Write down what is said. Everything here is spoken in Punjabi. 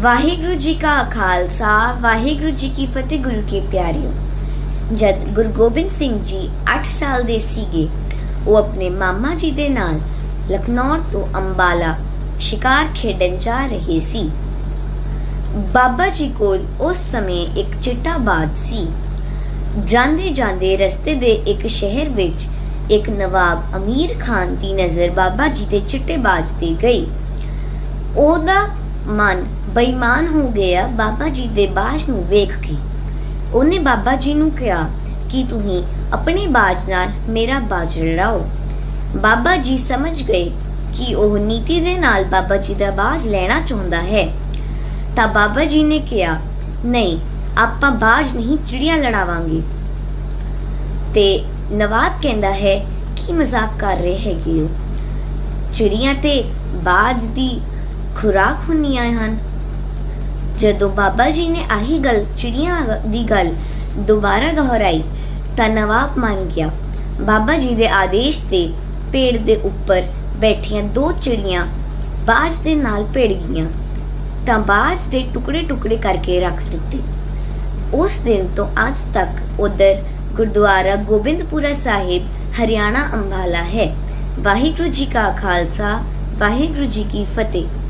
ਵਾਹਿਗੁਰੂ ਜੀ ਕਾ ਖਾਲਸਾ, ਵਾਹਿਗੁਰੂ ਜੀ ਕੀ ਫਤਿਹ, ਗੁਰੂ ਕੇ ਪਿਆਰਿਓ। ਜਦ ਗੁਰੂ ਗੋਬਿੰਦ ਸਿੰਘ ਜੀ 8 ਸਾਲ ਦੇ ਸੀਗੇ, ਉਹ ਆਪਣੇ ਮਾਮਾ ਜੀ ਦੇ ਨਾਲ ਲਖਨੌਰ ਤੋਂ ਅੰਬਾਲਾ ਸ਼ਿਕਾਰ ਖੇਡਣ ਜਾ ਰਹੇ ਸੀ। ਬਾਬਾ ਜੀ ਕੋਲ ਉਸ ਸਮੇਂ ਇੱਕ ਚਿੱਟਾ ਬਾਜ ਸੀ। ਜਾਂਦੇ ਜਾਂਦੇ ਰਸਤੇ ਦੇ ਇੱਕ ਸ਼ਹਿਰ ਵਿੱਚ ਇੱਕ ਨਵਾਬ ਅਮੀਰ ਖਾਨ ਦੀ ਨਜ਼ਰ ਬਾਬਾ ਜੀ ਦੇ ਚਿੱਟੇ ਬਾਜ ਤੇ ਗਈ। ਉਹਦਾ ਮਨ ਬੇਈਮਾਨ ਹੋ ਗਿਆ, ਬਾਬਾ ਜੀ ਦੇ ਬਾਜ ਨੂੰ ਵੇਖ ਕੇ। ਉਹਨੇ ਬਾਬਾ ਜੀ ਨੂੰ ਕਿਹਾ, ਕਿ ਤੁਸੀਂ ਆਪਣੇ ਬਾਜ ਨਾਲ ਮੇਰਾ ਬਾਜ ਲੜਾਓ? ਬਾਬਾ ਜੀ ਸਮਝ ਗਏ ਕਿ ਉਹ ਨੀਤੀ ਦੇ ਨਾਲ ਬਾਬਾ ਜੀ ਦਾ ਬਾਜ ਲੈਣਾ ਚਾਹੁੰਦਾ ਹੈ। ਤਾਂ ਬਾਬਾ ਜੀ ਨੇ ਕਿਹਾ, ਨਹੀਂ, ਆਪਾਂ ਬਾਜ ਨਹੀਂ, ਚਿੜੀਆਂ ਲੜਾਵਾਂਗੇ। ਤੇ ਨਵਾਬ ਕਹਿੰਦਾ ਹੈ, ਕੀ ਮਜ਼ਾਕ ਕਰ ਰਹੇ ਹੈਗੇ ਹੋ? ਚਿੜੀਆਂ ਤੇ ਬਾਜ ਦੀ ਖੁਰਾਕ ਹੁੰਦੀਆਂ ਹਨ। ਜਦੋਂ ਬਾਬਾ ਜੀ ਨੇ ਆਹੀ ਗੱਲ, ਚਿੜੀਆਂ ਦੀ ਗੱਲ ਦੁਬਾਰਾ ਦੁਹਰਾਈ, ਤਾਂ ਨਵਾਬ ਮੰਨ ਗਿਆ। ਬਾਬਾ ਜੀ ਦੇ ਆਦੇਸ਼ ਤੇ ਪੇੜ ਦੇ ਉੱਪਰ ਬੈਠੀਆਂ ਦੋ ਚਿੜੀਆਂ ਬਾਜ ਦੇ ਨਾਲ ਭਿੜ ਗਈਆਂ, ਤਾਂ ਬਾਜ ਦੇ ਟੁਕੜੇ ਟੁਕੜੇ ਕਰਕੇ ਰੱਖ ਦਿੱਤੇ। ਉਸ ਦਿਨ ਤੋਂ ਅੱਜ ਤੱਕ ਉਧਰ ਗੁਰਦੁਆਰਾ ਗੋਬਿੰਦਪੁਰਾ ਸਾਹਿਬ, ਹਰਿਆਣਾ ਅੰਬਾਲਾ ਹੈ। ਵਾਹਿਗੁਰੂ ਜੀ ਕਾ ਖਾਲਸਾ, ਵਾਹਿਗੁਰੂ ਜੀ ਕੀ ਫਤਿਹ।